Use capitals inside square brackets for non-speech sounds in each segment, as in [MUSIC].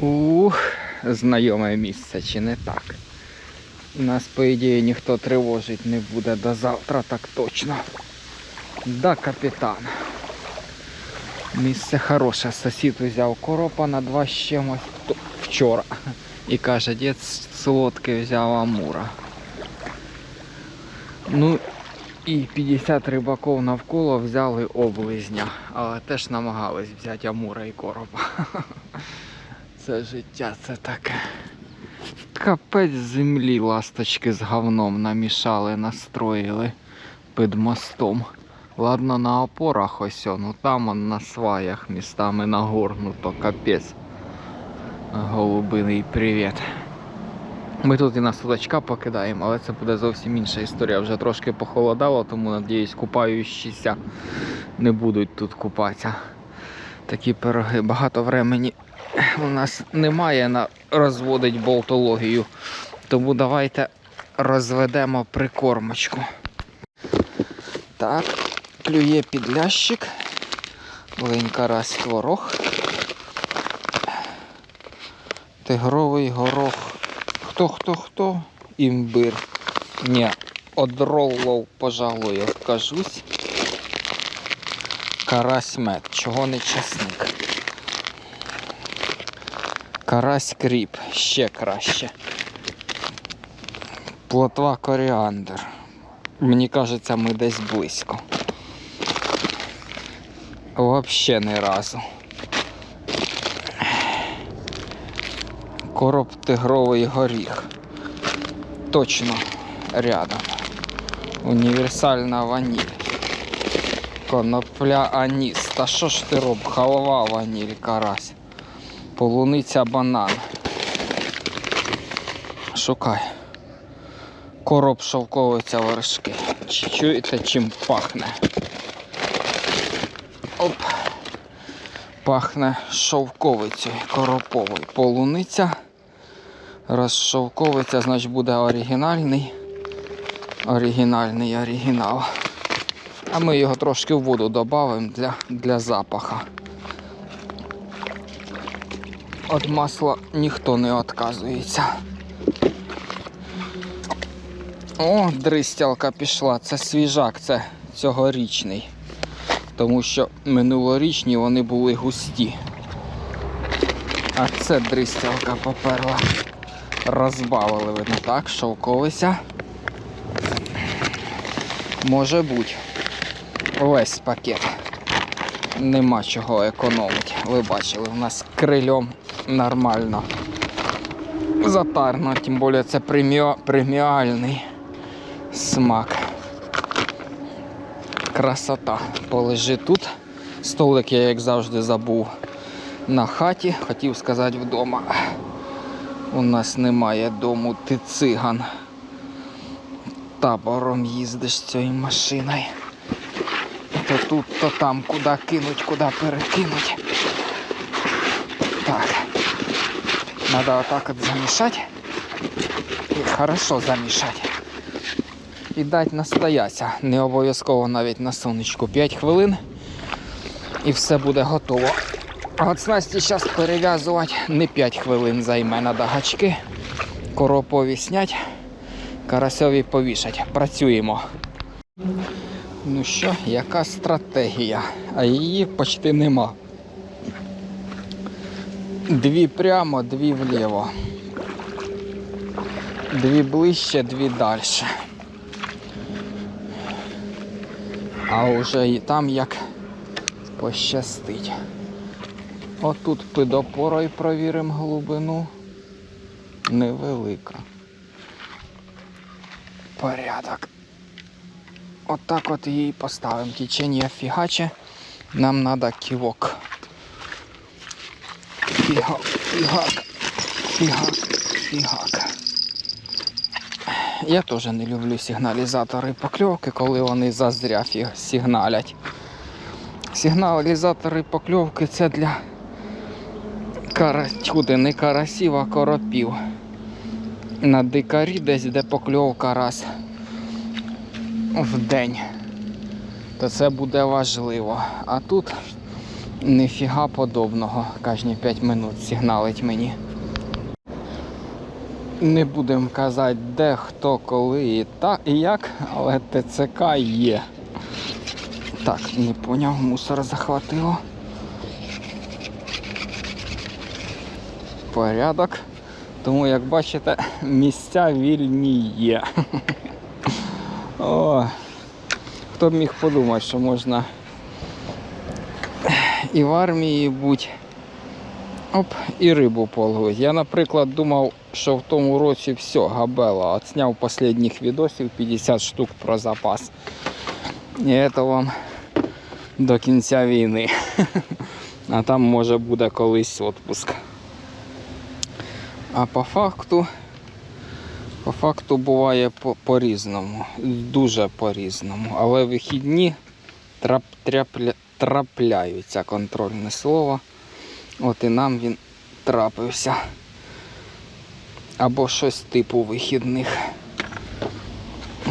Ух, знайоме місце, чи не так? Нас, по ідеї, ніхто тривожить не буде до завтра, так точно. Да, капітан. Місце хороше. Сусід взяв коропа на два то- вчора. І каже, дід солодкий взяв амура. Ну і 50 рибаків навколо взяли облизня, але теж намагались взяти амура і коропа. [LAUGHS] Це життя, це таке. Капець землі ласточки з говном намішали, настроїли під мостом. Ладно, на опорах ось, ну там он на сваях містами нагорнуто, капець. Голубиний привіт. Ми тут і на судачка покидаємо, але це буде зовсім інша історія. Вже трошки похолодало, тому надіюсь, купаючіся не будуть тут купатися. Такі пироги. Багато времени у нас немає на розводить болтологію. Тому давайте розведемо прикормочку. Так, клює підлящик. Ленька раз творог. Тигровий горох. Хто, хто, хто? Імбир. Ні, одроллов, пожалуй, откажусь. Карась мед. Чого не часник? Карась кріп. Ще краще. Плотва коріандр. Мені кажеться, ми десь близько. Вообще ні разу. Короб тигровий горіх. Точно рядом. Універсальна ваніль. Конопля аніс. Та що ж ти роб? Халва ваніль карась. Полуниця банан. Шукай. Короб шовковиця вершки. Чи чуєте, чим пахне? Оп. Пахне шовковицею короповою. Полуниця. Раз шовковиця, значить буде оригінальний. Оригінальний оригінал. А ми його трошки в воду додамо для, для запаха. От масла ніхто не відказується. О, дристялка пішла. Це свіжак, це цьогорічний. Тому що минулорічні вони були густі. А це дристялка поперла. Розбавили видно так, шовковися. Може бути. Весь пакет. Нема чого економити. Ви бачили, у нас крильом нормально. Затарно, тим більше це преміальний смак. Красота. Полежи тут. Столик я, як завжди, забув на хаті. Хотів сказати вдома. У нас немає дому, ти циган. Табором їздиш цією машиною. То тут, то там, куди кинуть, куди перекинуть. Так. Надо отак от замішати. І хорошо замішати. І дати настояться. Не обов'язково навіть на сонечку 5 хвилин. І все буде готово. А от снасті зараз перев'язувати не 5 хвилин займе надо гачки. Коропові снять, карасьові повішать. Працюємо. Ну що, яка стратегія? А її почти нема. Дві прямо, дві вліво. Дві ближче, дві далі. А вже і там як пощастить. Отут під опорою провіримо глибину. Невелика. Порядок. Отак от її поставимо. Течення фігаче. Нам треба ківок. Фігак, фігак, фігак, фігак. Я теж не люблю сигналізатори покльовки, коли вони зазря сигналять. Сигналізатори покльовки це для кара... Не карасів, а коропів. На дикарі десь, де покльовка раз в день. То це буде важливо. А тут Ніфіга подобного. Кожні 5 минут сигналить мені. Не будемо казати, де, хто, коли і та і як, але ТЦК є. Так, не поняв, мусор захватило. Порядок. Тому, як бачите, місця вільні є. [LAUGHS] О, хто б міг подумати, що можна і в армії бути. Оп, і рибу половить. Я, наприклад, думав, що в тому році все, габела. Отсняв останніх відосів 50 штук про запас. І це вам до кінця війни. [LAUGHS] А там може буде колись відпуск. А по факту, по факту буває по- по-різному. Дуже по-різному. Але вихідні трап, трапля, трапляються контрольне слово. От і нам він трапився. Або щось типу вихідних.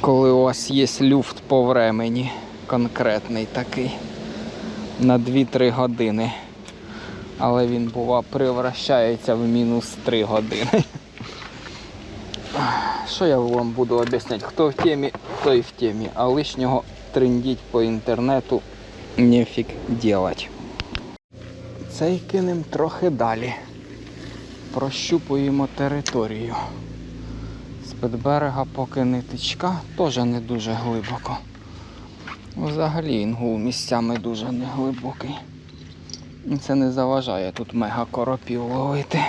Коли у вас є люфт по времені, конкретний такий, на 2-3 години. Але він бува превращається в мінус 3 години. [LAUGHS] Що я вам буду об'ясняти? Хто в темі, той в темі, а лишнього трендіть по інтернету нефік делать. Цей кинемо трохи далі. Прощупуємо територію. З-під берега поки нитичка, теж не дуже глибоко. Взагалі інгул місцями дуже неглибокий. Це не заважає тут мега коропів ловити.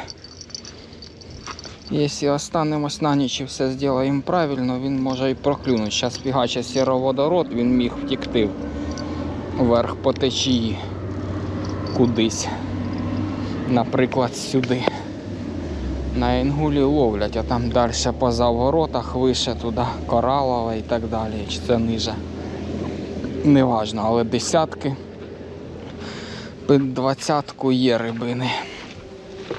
Якщо останемось на ніч і все зробимо правильно, він може і проклюнути. Зараз фігача сіроводород, він міг втікти вверх по течії кудись. Наприклад, сюди. На інгулі ловлять, а там далі по заворотах, вище туди, коралове і так далі. Чи це ниже. Неважно, але десятки. Двадцятку є рибини.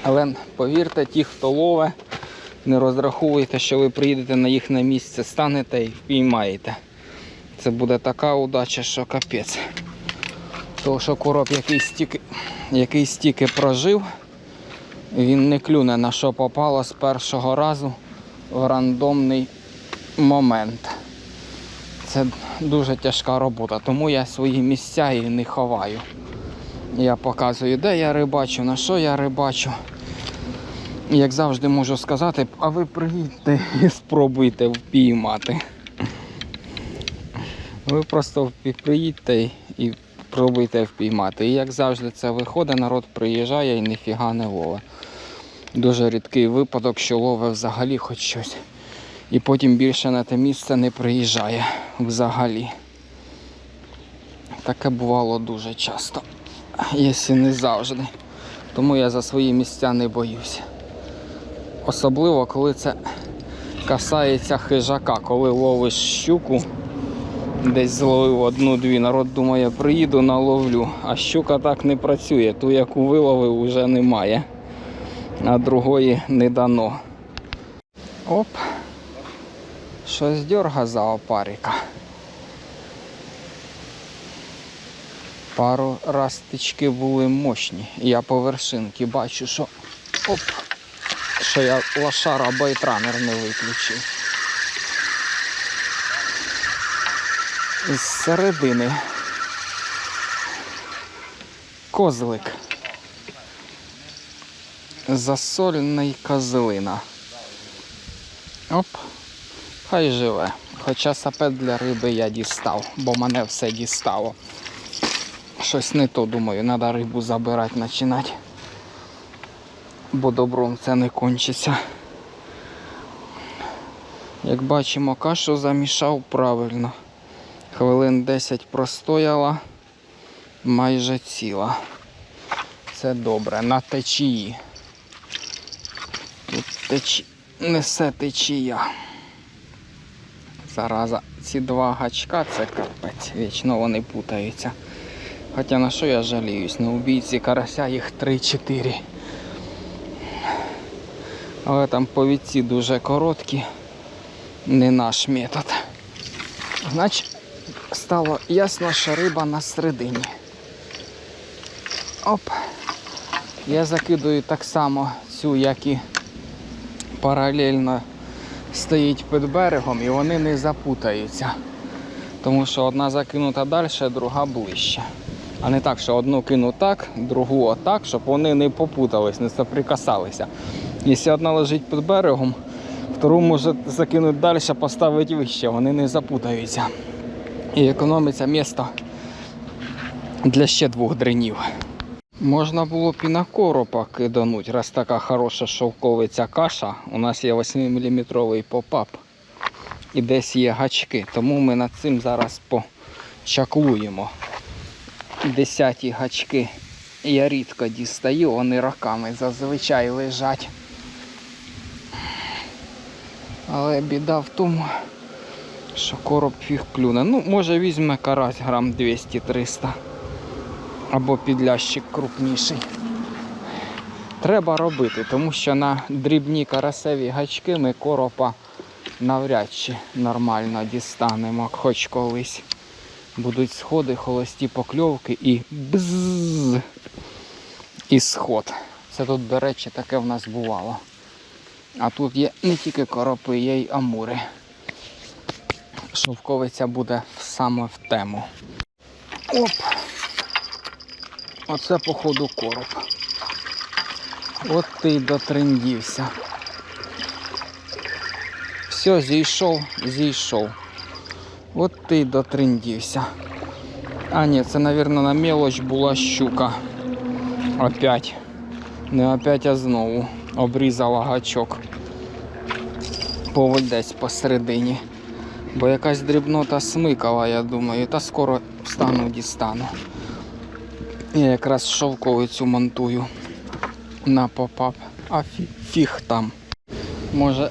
Але повірте, ті, хто лове, не розраховуйте, що ви приїдете на їхнє місце, станете і впіймаєте. Це буде така удача, що капець. Тому що короб який стільки, який стільки прожив, він не клюне на що попало з першого разу в рандомний момент. Це дуже тяжка робота, тому я свої місця і не ховаю. Я показую, де я рибачу, на що я рибачу. Як завжди можу сказати, а ви приїдьте і спробуйте впіймати. Ви просто приїдьте і пробуйте впіймати. І як завжди це виходить, народ приїжджає і ніфіга не ловить. Дуже рідкий випадок, що ловить взагалі хоч щось. І потім більше на те місце не приїжджає взагалі. Таке бувало дуже часто, якщо не завжди. Тому я за свої місця не боюся. Особливо, коли це касається хижака, коли ловиш щуку, десь зловив одну-дві, народ думає, приїду наловлю, а щука так не працює, ту, яку виловив, вже немає, а другої не дано. Оп, щось дьорга за опарика. Пару раз були мощні. Я по вершинки бачу, що оп, що я лошара байтранер не виключив. З середини. Козлик. Засольний козлина. Оп. Хай живе. Хоча сапет для риби я дістав, бо мене все дістало. Щось не то, думаю, треба рибу забирати починати. Бо добром це не кончиться. Як бачимо, кашу замішав правильно. Хвилин 10 простояла, майже ціла. Це добре, на течії. Тут теч... несе течія. Зараза, ці два гачка це капець. Вічно вони путаються. Хоча на що я жаліюсь? На убійці карася їх 3-4. Але там повідці дуже короткі. Не наш метод. Значить, стало ясно, що риба на середині. Оп. Я закидую так само цю, як і паралельно стоїть під берегом, і вони не запутаються. Тому що одна закинута далі, друга ближче. А не так, що одну кину так, другу отак, щоб вони не попутались, не соприкасалися. Якщо одна лежить під берегом, втору може закинути далі, поставити вище, вони не запутаються. І економиться місто для ще двох дренів. Можна було б і на коропа кидануть, раз така хороша шовковиця каша. У нас є 8-мм попап. І десь є гачки. Тому ми над цим зараз почаклуємо. Десяті гачки я рідко дістаю, вони роками зазвичай лежать. Але біда в тому, що короб фіг клюне. Ну, може візьме карась грам 200-300 або підлящик крупніший. Треба робити, тому що на дрібні карасеві гачки ми коропа навряд чи нормально дістанемо, хоч колись. Будуть сходи, холості покльовки і бззз. І сход. Це тут, до речі, таке в нас бувало. А тут є не тільки коропи, є й амури. Шовковиця буде саме в тему. Оп! Оце походу короб. От ти й дотрендівся. Все, зійшов, зійшов. От ти й дотрендівся. А ні, це, мабуть, на мелоч була щука. Опять. Не опять, а знову. Обрізала гачок. Поводь десь посередині. Бо якась дрібнота смикала, я думаю, та скоро встану дістану. Я якраз шовковицю монтую на попап. А фі- фіг там. Може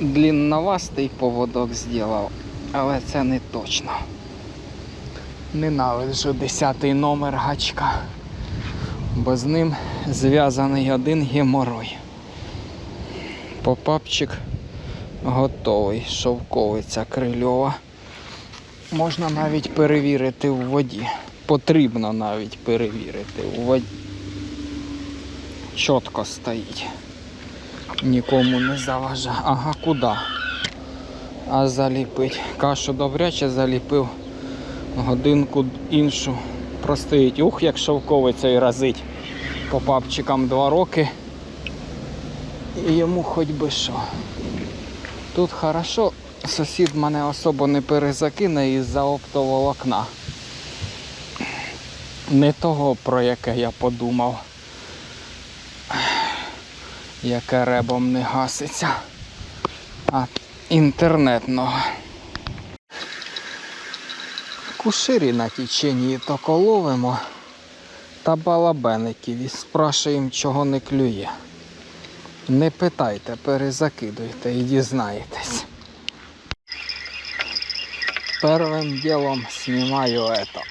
длинновастий поводок зробив, але це не точно. Ненавиджу 10 номер гачка, бо з ним зв'язаний один геморой. Попапчик готовий, шовковиця крильова. Можна навіть перевірити в воді. Потрібно навіть перевірити в воді. Чітко стоїть. Нікому не заважає. Ага, куди? А заліпить. Кашу добряче заліпив. Годинку іншу простоїть. Ух, як шовковицею разить. По папчикам два роки. І йому хоч би що. Тут хорошо, сусід мене особо не перезакине із-за оптоволокна. Не того, про яке я подумав. Яке ребом не гаситься, а інтернетного. Куширі на тіченні то ловимо та балабеників і спрашуємо, чого не клює. Не питайте, перезакидуйте і дізнаєтесь. Первим ділом знімаю это.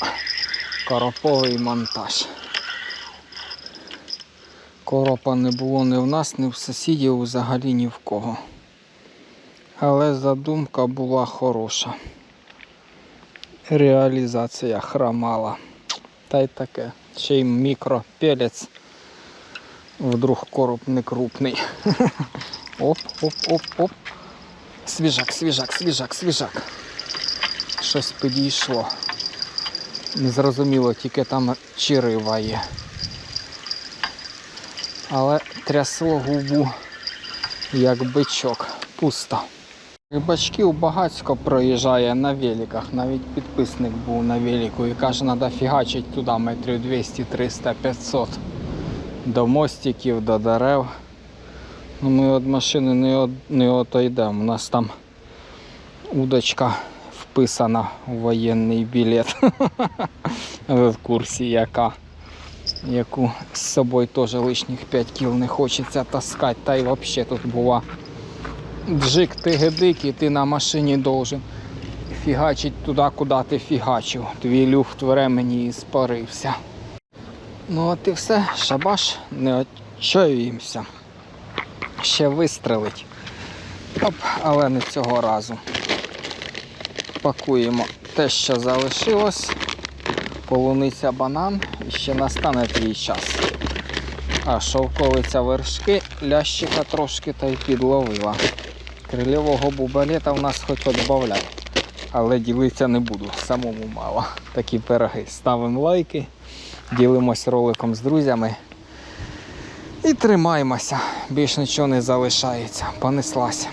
Короповий монтаж. Коропа не було ні в нас, ні в сусідів, взагалі ні в кого. Але задумка була хороша. Реалізація хромала. Та й таке. Ще й мікропелець. Вдруг короб не крупний. [LAUGHS] Оп, оп, оп, оп. Свіжак, свіжак, свіжак, свіжак. Щось підійшло. Незрозуміло, тільки там чи риба є. Але трясло губу, як бичок. Пусто. Рибачків багацько проїжджає на великах. Навіть підписник був на велику і каже, треба фігачить туди метрів 200, 300, 500. До мостиків, до дерев. Ну, ми від машини не, не отойдемо. У нас там удочка вписана в воєнний білет. [LAUGHS] Ви в курсі яка. Яку з собою теж лишніх 5 кіл не хочеться таскати. Та й взагалі тут була джик ти гедик і ти на машині должен фігачить туди, куди ти фігачив. Твій люфт времені і спарився. Ну от і все, шабаш, не отчаюємося. Ще вистрелить. Оп, але не цього разу. Пакуємо те, що залишилось. полуниця банан і ще настане твій час. А шовковиця вершки, лящика трошки та й підловила. Крильового бубалета в нас хоч отбавляй. Але ділитися не буду, самому мало. Такі пироги. Ставимо лайки, ділимось роликом з друзями. І тримаємося, більш нічого не залишається. Понеслася.